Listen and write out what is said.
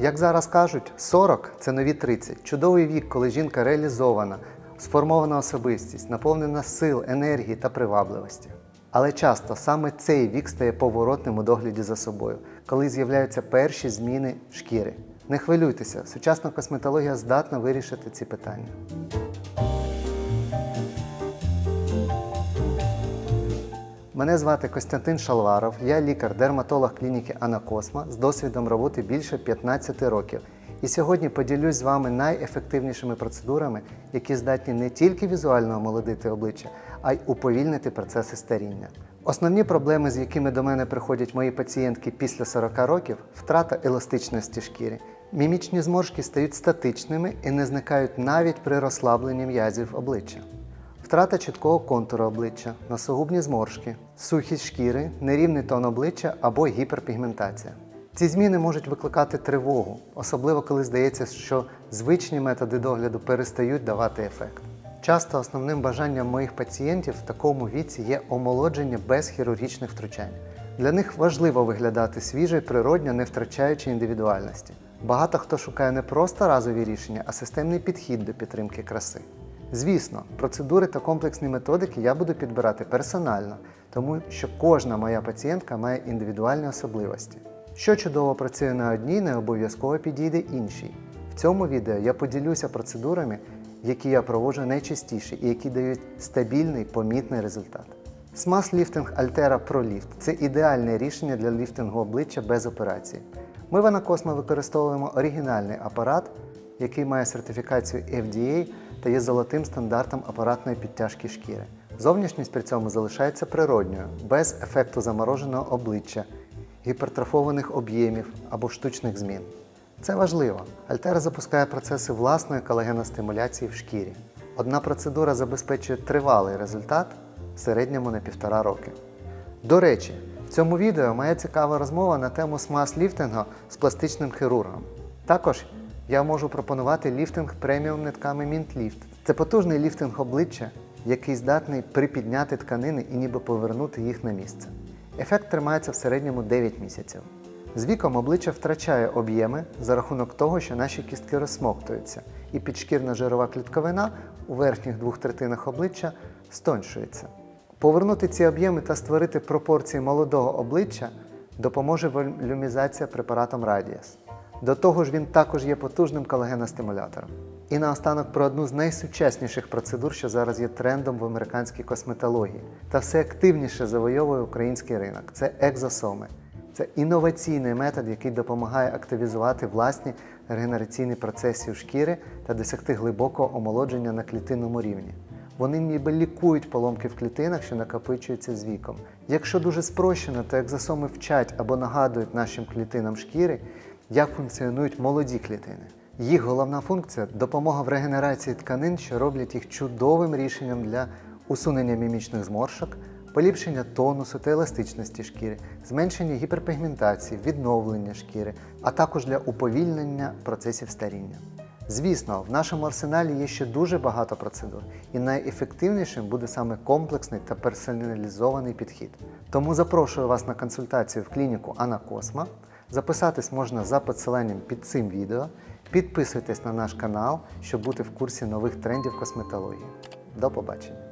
Як зараз кажуть, 40 це нові 30. Чудовий вік, коли жінка реалізована, сформована особистість, наповнена сил, енергії та привабливості. Але часто саме цей вік стає поворотним у догляді за собою, коли з'являються перші зміни шкіри. Не хвилюйтеся, сучасна косметологія здатна вирішити ці питання. Мене звати Костянтин Шалваров, я лікар-дерматолог клініки Анакосма з досвідом роботи більше 15 років. І сьогодні поділюсь з вами найефективнішими процедурами, які здатні не тільки візуально омолодити обличчя, а й уповільнити процеси старіння. Основні проблеми, з якими до мене приходять мої пацієнтки після 40 років втрата еластичності шкіри. Мімічні зморшки стають статичними і не зникають навіть при розслабленні м'язів обличчя. Втрата чіткого контуру обличчя, носогубні зморшки, сухість шкіри, нерівний тон обличчя або гіперпігментація. Ці зміни можуть викликати тривогу, особливо коли здається, що звичні методи догляду перестають давати ефект. Часто основним бажанням моїх пацієнтів в такому віці є омолодження без хірургічних втручань. Для них важливо виглядати свіжо і природньо, не втрачаючи індивідуальності. Багато хто шукає не просто разові рішення, а системний підхід до підтримки краси. Звісно, процедури та комплексні методики я буду підбирати персонально, тому що кожна моя пацієнтка має індивідуальні особливості. Що чудово працює на одній, не обов'язково підійде іншій. В цьому відео я поділюся процедурами, які я проводжу найчастіше і які дають стабільний, помітний результат. Смаз ліфтинг Altera Pro Lift – це ідеальне рішення для ліфтингу обличчя без операції. Ми в Анакосмо використовуємо оригінальний апарат, який має сертифікацію FDA та є золотим стандартом апаратної підтяжки шкіри. Зовнішність при цьому залишається природньою, без ефекту замороженого обличчя, гіпертрофованих об'ємів або штучних змін. Це важливо. Альтера запускає процеси власної колагеностимуляції в шкірі. Одна процедура забезпечує тривалий результат в середньому на півтора роки. До речі, в цьому відео моя цікава розмова на тему смаз-ліфтингу з пластичним хірургом. Також я можу пропонувати ліфтинг преміум нитками Lift. Це потужний ліфтинг обличчя, який здатний припідняти тканини і ніби повернути їх на місце. Ефект тримається в середньому 9 місяців. З віком обличчя втрачає об'єми за рахунок того, що наші кістки розсмоктуються, і підшкірна жирова клітковина у верхніх двох третинах обличчя стоншується. Повернути ці об'єми та створити пропорції молодого обличчя допоможе волюмізація препаратом Radius. До того ж, він також є потужним колагеностимулятором. І наостанок про одну з найсучасніших процедур, що зараз є трендом в американській косметології, та все активніше завойовує український ринок це екзосоми. Це інноваційний метод, який допомагає активізувати власні регенераційні процеси у шкіри та досягти глибокого омолодження на клітинному рівні. Вони ніби лікують поломки в клітинах, що накопичуються з віком. Якщо дуже спрощено, то екзосоми вчать або нагадують нашим клітинам шкіри, як функціонують молоді клітини. Їх головна функція допомога в регенерації тканин, що роблять їх чудовим рішенням для усунення мімічних зморшок, поліпшення тонусу та еластичності шкіри, зменшення гіперпігментації, відновлення шкіри, а також для уповільнення процесів старіння. Звісно, в нашому арсеналі є ще дуже багато процедур, і найефективнішим буде саме комплексний та персоналізований підхід. Тому запрошую вас на консультацію в клініку Анакосма. Записатись можна за посиланням під цим відео. Підписуйтесь на наш канал, щоб бути в курсі нових трендів косметології. До побачення!